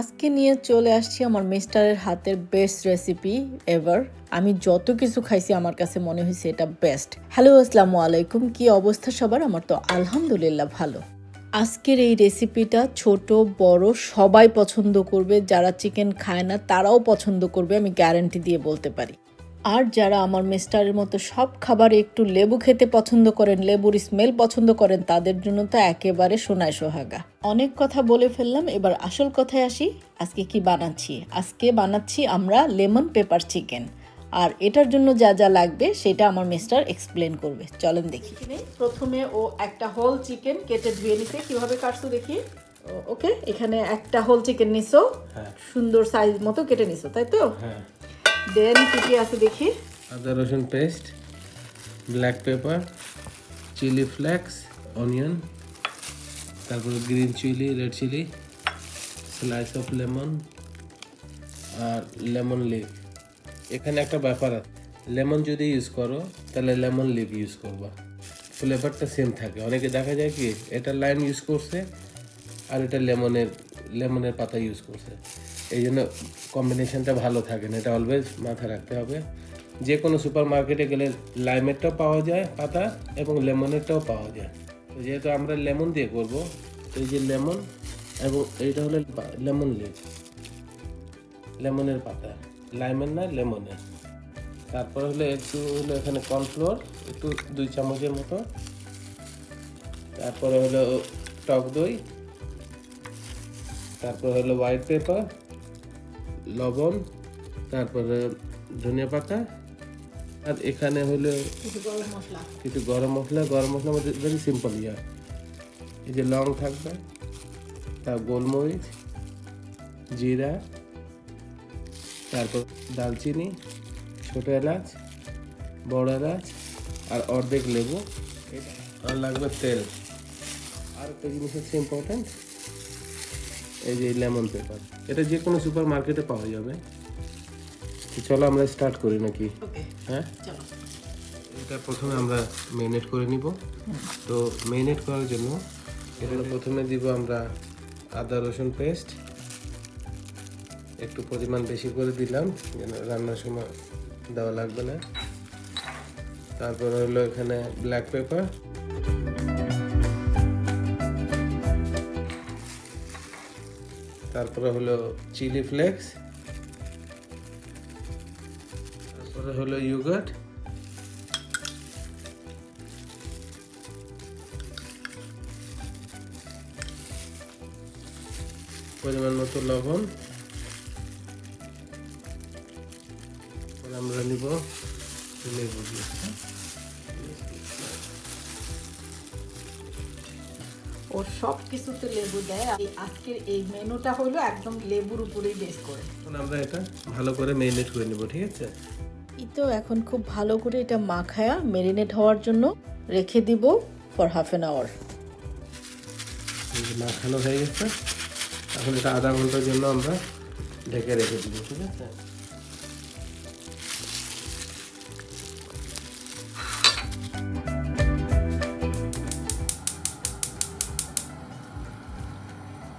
আজকে নিয়ে চলে আসছি আমার মিস্টারের হাতের বেস্ট রেসিপি এভার আমি যত কিছু খাইছি, আমার কাছে মনে হয়েছে এটা বেস্ট হ্যালো আসসালামু আলাইকুম। কি অবস্থা সবার? আমার তো আলহামদুলিল্লাহ ভালো। আজকের এই রেসিপিটা ছোট, বড়, সবাই পছন্দ করবে। যারা চিকেন খায় না, তারাও পছন্দ করবে, আমি গ্যারেন্টি দিয়ে বলতে পারি। আর যারা আমার মিস্টারের মতো সব খাবারে একটু লেবু খেতে পছন্দ করেন লেবুর স্মেল পছন্দ করেন তাদের জন্য তো একেবারে সোনায় সোহাগা। অনেক কথা বলে ফেললাম এবার আসল কথায় আসি। আজকে কি বানাচ্ছি? আজকে বানাচ্ছি আমরা লেমন পেপার চিকেন। আর এটার জন্য যা যা লাগবে সেটা আমার মিস্টার এক্সপ্লেন করবে। চলেন দেখি। প্রথমে ও একটা হোল চিকেন কেটে ধুয়ে নিছে কীভাবে কাটছো দেখি? ওকে এখানে একটা হোল চিকেন নিছো। সুন্দর সাইজ মতো কেটে নিছো তাই তো? হ্যাঁ। দেন কি কি আছে দেখি। আদা রসুন paste black pepper chilli flakes onion তারপর green chilli red chilli slice of lemon R lemon leave এখানে একটা ব্যাপার আছে লেমন যদি ইউজ করো, তাহলে লেমন লিভ ইউজ করবা। ফ্লেভারটা সেম থাকে। অনেকে দেখা যায় কি, এটা লাইম ইউজ করছে, আর এটা লেমনের লেমনের পাতা ইউজ করছে। এই জন্য কম্বিনেশনটা ভালো থাকে না। এটা অলওয়েজ মাথায় রাখতে হবে। যে কোনো সুপার মার্কেটে গেলে লাইমেরটাও পাওয়া যায়, পাতা এবং লেমনেরটাও পাওয়া যায়। তো যেহেতু আমরা লেমন দিয়ে করব, এই যে লেমন এবং এইটা হলো লেমন লিভ লেমনের পাতা। লাইমের না লেমনের তারপর হলো একটু হলো এখানে কর্নফ্লোর একটু দুই চামচের মতো। তারপরে হলো টক দই। তারপর হলো হোয়াইট পেপার লবণ তারপরে ধনিয়া পাতা আর এখানে হলো কিছু গরম মশলা। গরম মশলা। মধ্যে ভেরি সিম্পল ইয়া। এই যে লং থাকবে তার গোলমরিচ জিরা তারপর দালচিনি ছোট এলাচ বড় এলাচ আর অর্ধেক লেবু। আর লাগবে তেল। আর একটা জিনিস হচ্ছে ইম্পর্ট্যান্ট এই যে লেমন পেপার এটা যে কোনো সুপার মার্কেটে পাওয়া যাবে। চলো আমরা স্টার্ট করি নাকি? হ্যাঁ? এটা প্রথমে আমরা মেরিনেট করে নিব। তো মেরিনেট করার জন্য এটা প্রথমে দিব আমরা আদা রসুন পেস্ট একটু পরিমাণ বেশি করে দিলাম যেন রান্নার সময় দেওয়া লাগবে না। তারপর হলো এখানে ব্ল্যাক পেপার তারপরে হলো চিলি ফ্লেক্স তারপরে হলো ইউগার্ট পরিমাণ মতো লবণ আমরা নিব লেবু দিয়ে। ও সব কিছুতে লেবু দেয়। আর আজকের এই মেনুটা হলো একদম লেবুর উপরেই বেস করে। এখন আমরা এটা ভালো করে মেরিনেট করে নিব ঠিক আছে? এই তো এখন খুব ভালো করে এটা মাখায়া মেরিনেট হওয়ার জন্য রেখে দিব ফর হাফ অ্যান আওয়ার মাখানো হয়ে গেছে। এখন এটা আধা ঘণ্টার জন্য আমরা ঢেকে রেখে দিব ঠিক আছে?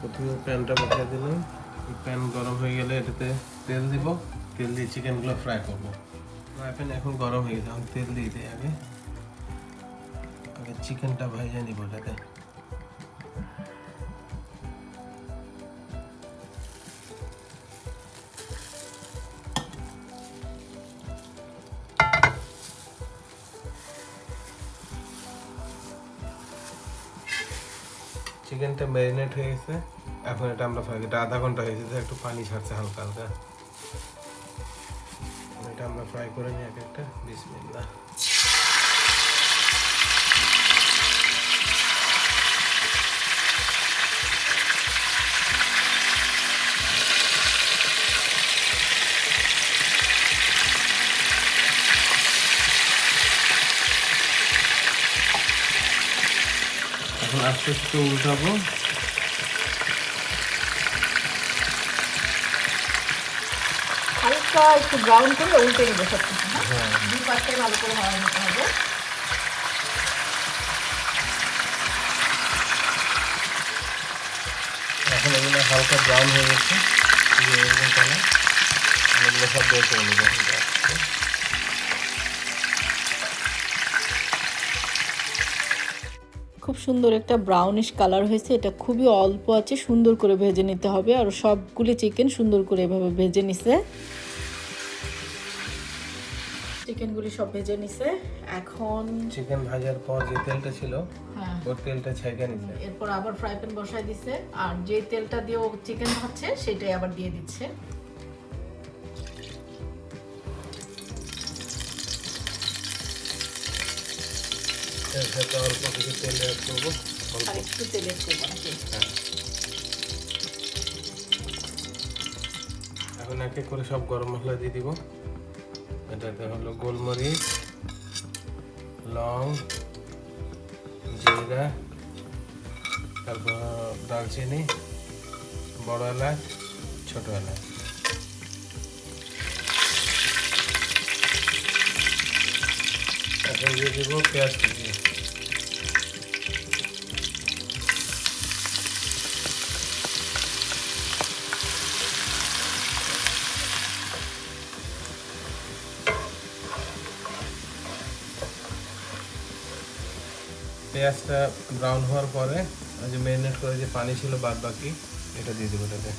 প্রথমে প্যানটা বসিয়ে দিলাম। এই প্যান গরম হয়ে গেলে এটাতে তেল দিব। তেল দিয়ে চিকেনগুলো ফ্রাই করব। ফ্রাই প্যান এখন গরম হয়ে গেছে আমি তেল দিয়ে দিই আগে। আগে চিকেনটা ভেজে নিব এটাতে। চিকেনটা ম্যারিনেট হয়ে গেছে। এখন এটা আমরা ফ্রাই এটা আধা ঘণ্টা হয়েছে একটু পানি ছাড়ছে হালকা হালকা। এটা আমরা ফ্রাই করে নিই এক একটা। বিসমিল্লা এখন আস্তে আস্তে উল্টাবো হালকা একটু ব্রাউন করে উল্টে নেব সব কিছু হ্যাঁ দুই পাশটাই ভালো করে ভালো নিতে হবে এখন এগুলো হালকা ব্রাউন হয়ে গেছে এই এরকম কালার এগুলো সব বের করে নেব এখন আস্তে। খুব সুন্দর একটা ব্রাউনিশ কালার হয়েছে। এটা খুবই অল্প আছে সুন্দর করে ভেজে নিতে হবে। আর সবগুলি চিকেন সুন্দর করে এভাবে ভেজে নিছে। চিকেনগুলি সব ভেজে নিছে। এখন চিকেন ভাজার পর যে তেলটা ছিল হ্যাঁ। ওর তেলটা ছেঁকে নিছে। এরপর আবার ফ্রাই প্যান বসায় দিছে। আর যে তেলটা দিয়ে ও চিকেন ভাজছে সেটাই আবার দিয়ে দিচ্ছে। কিছু তেল অ্যাড। এখন এক করে সব গরম মশলা দিয়ে দিব। এটাতে হলো গোলমরিচ, লং, জিরা, তারপর দালচিনি বড় এলাচ, ছোট এলাচ। এখন দিয়ে দিব পেঁয়াজ কুচি। পেঁয়াজটা ব্রাউন হওয়ার পরে ওই যে ম্যারিনেট করে যে পানি ছিল বাদ বাকি এটা দিয়ে দেবো এটাতে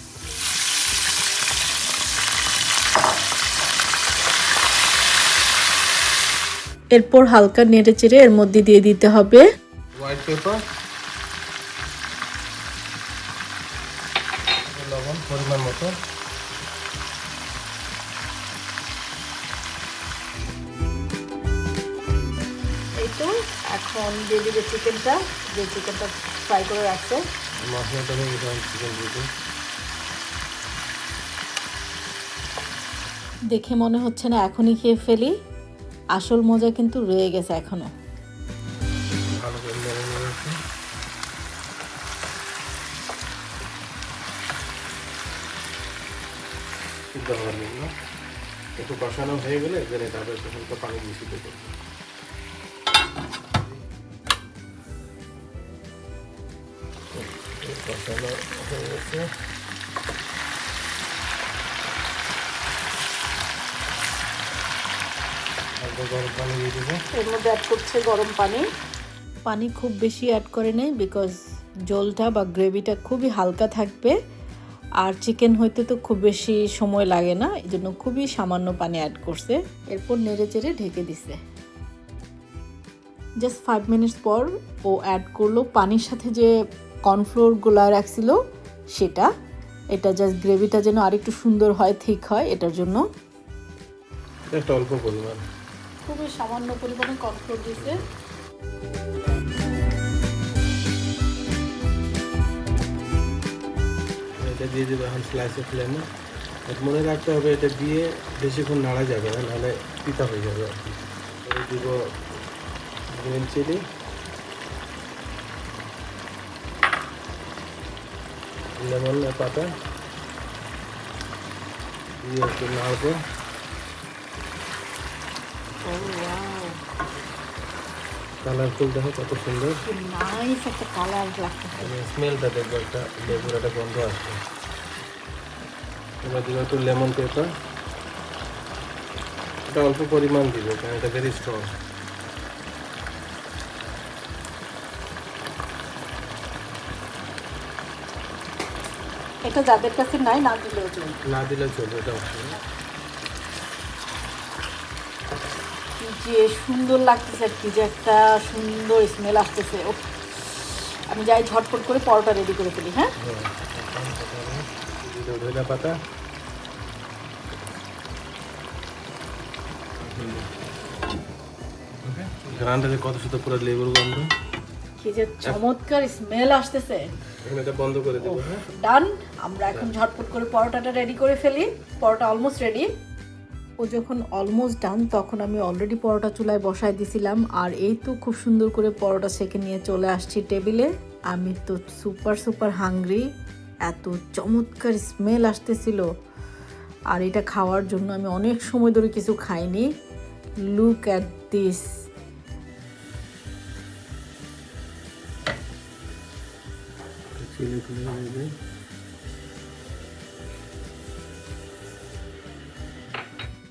এরপর হালকা নেড়ে চেড়ে এর মধ্যে দিয়ে দিতে হবে। হোয়াইট পেপার লবণ পরিমাণ মতো। এখন দিয়ে দিবে চিকেনটা যে চিকেনটা ফ্রাই করে রাখছে। মশলাটা হয়ে গেছে চিকেন দিয়ে দেখে মনে হচ্ছে না এখনই খেয়ে ফেলি। আসল মজা কিন্তু রয়ে গেছে এখনও। একটু। কষানো হয়ে গেলে আবার পানি দিয়ে সিদ্ধ করব কষানো হয়ে গেছে হালকা গরম পানি দিয়ে দেবো এর মধ্যে অ্যাড করছে গরম পানি। পানি খুব বেশি অ্যাড করে নেই বিকজ জলটা বা গ্রেভিটা খুবই হালকা থাকবে। আর চিকেন হইতে তো খুব বেশি সময় লাগে না এই জন্য খুবই সামান্য পানি অ্যাড করছে। এরপর নেড়ে চেড়ে ঢেকে দিছে। জাস্ট ফাইভ মিনিটস পর ও অ্যাড করল। পানির সাথে যে কর্নফ্লোরগুলা রাখছিল সেটা। এটা জাস্ট গ্রেভিটা যেন আরেকটু সুন্দর হয় ঠিক হয় এটার জন্য। একটা অল্প পরিমাণ। খুবই সামান্য পরিমাণে কর্নফ্লোর দিয়েছে। এটা দিয়ে দেবে এখন স্লাইসে ফ্লেমে মনে রাখতে হবে এটা দিয়ে বেশিক্ষণ নাড়া যাবে না নাহলে পিতা হয়ে যাবে দিব গ্রিন চিলি লেমন পাতা দিয়ে একটু নাড়বো। কালারফুল দেখো কত সুন্দর। নাইস একটা কালার লাগতেছে স্মেলটা দেখব একটা লেবুর একটা গন্ধ আসবে এবার দিব একটু লেমন পেপার এটা অল্প পরিমাণ দিব কারণ এটা ভেরি স্ট্রং এটা যাদের কাছে নাই না দিলেও চলবে। না দিলে চলবে এটা যে সুন্দর লাগতেছে আর কি যে একটা সুন্দর স্মেল আসতেছে। ও আমি যাই ঝটপট করে পরোটা রেডি করে ফেলি হ্যাঁ? ধনিয়া পাতা গ্রানটা যে কত সুন্দর পুরো লেবুর গন্ধ। কি যে চমৎকার স্মেল আসতেছে। এটা বন্ধ করে দেবো হ্যাঁ? ডান আমরা এখন ঝটপট করে পরোটাটা রেডি করে ফেলি। পরোটা অলমোস্ট রেডি ও যখন অলমোস্ট ডান তখন আমি অলরেডি পরোটা চুলায় বসায় দিছিলাম। আর এই তো খুব সুন্দর করে পরোটা সেকে নিয়ে চলে আসছি টেবিলে। আমি তো সুপার সুপার হাংরি এত চমৎকার স্মেল আসতেছিল। আর এটা খাওয়ার জন্য আমি অনেক সময় ধরে কিছু খাইনি। লুক অ্যাট দিস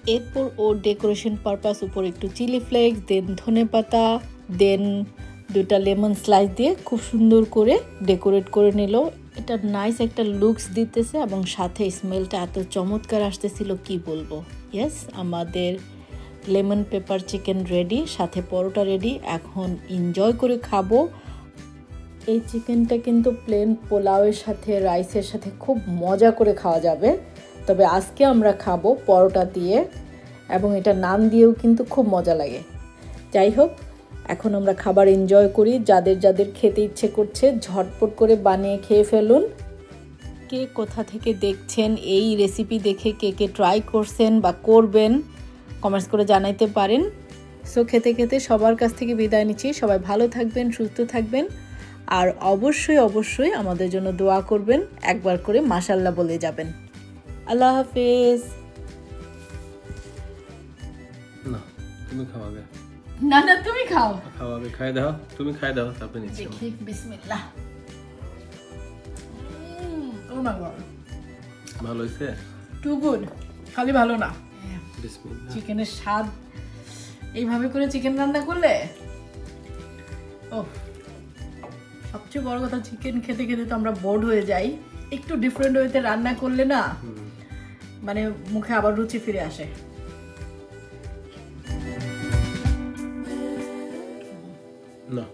এরপর ওর ডেকোরেশন পারপাস উপর একটু চিলি ফ্লেক্স দেন ধনে পাতা দেন দুটা লেমন স্লাইস দিয়ে খুব সুন্দর করে ডেকোরেট করে নিল। এটা নাইস একটা লুকস দিতেছে এবং সাথে স্মেলটা এত চমৎকার আসতেছিল, কি বলব? ইয়েস আমাদের লেমন পেপার চিকেন রেডি সাথে পরোটা রেডি এখন এনজয় করে খাব। এই চিকেনটা কিন্তু প্লেন পোলাওয়ের সাথে রাইসের সাথে খুব মজা করে খাওয়া যাবে। তবে আজকে আমরা খাব পরোটা দিয়ে এবং এটা নান দিয়েও কিন্তু খুব মজা লাগে। যাই হোক, এখন আমরা খাবার এনজয় করি। যাদের যাদের খেতে ইচ্ছে করছে, ঝটপট করে বানিয়ে খেয়ে ফেলুন। কে কোথা থেকে দেখছেন এই রেসিপি দেখে কে কে ট্রাই করছেন বা করবেন কমেন্টস করে জানাইতে পারেন। সো খেতে খেতে সবার কাছ থেকে বিদায় নিচ্ছি। সবাই ভালো থাকবেন, সুস্থ থাকবেন। আর অবশ্যই অবশ্যই আমাদের জন্য দোয়া করবেন একবার করে মাশাল্লাহ বলে যাবেন। আল্লাহ হাফেজ। না তুমি খাওয়াবে না না তুমি খাও। খাওয়াবে খাই দাও তুমি খাই দাও তারপরে নিচ্ছি দেখি বিসমিল্লাহ। Oh my God. ভালো হয়েছে? টু গুড খালি ভালো না। বিসমিল্লাহ। চিকেনের স্বাদ। এইভাবে করে চিকেন রান্না করলে? ও সবচেয়ে বড় কথা চিকেন খেতে খেতে তো আমরা বোর্ড হয়ে যাই। একটু ডিফারেন্ট ওয়েতে রান্না করলে না মানে মুখে আবার রুচি ফিরে আসে। না।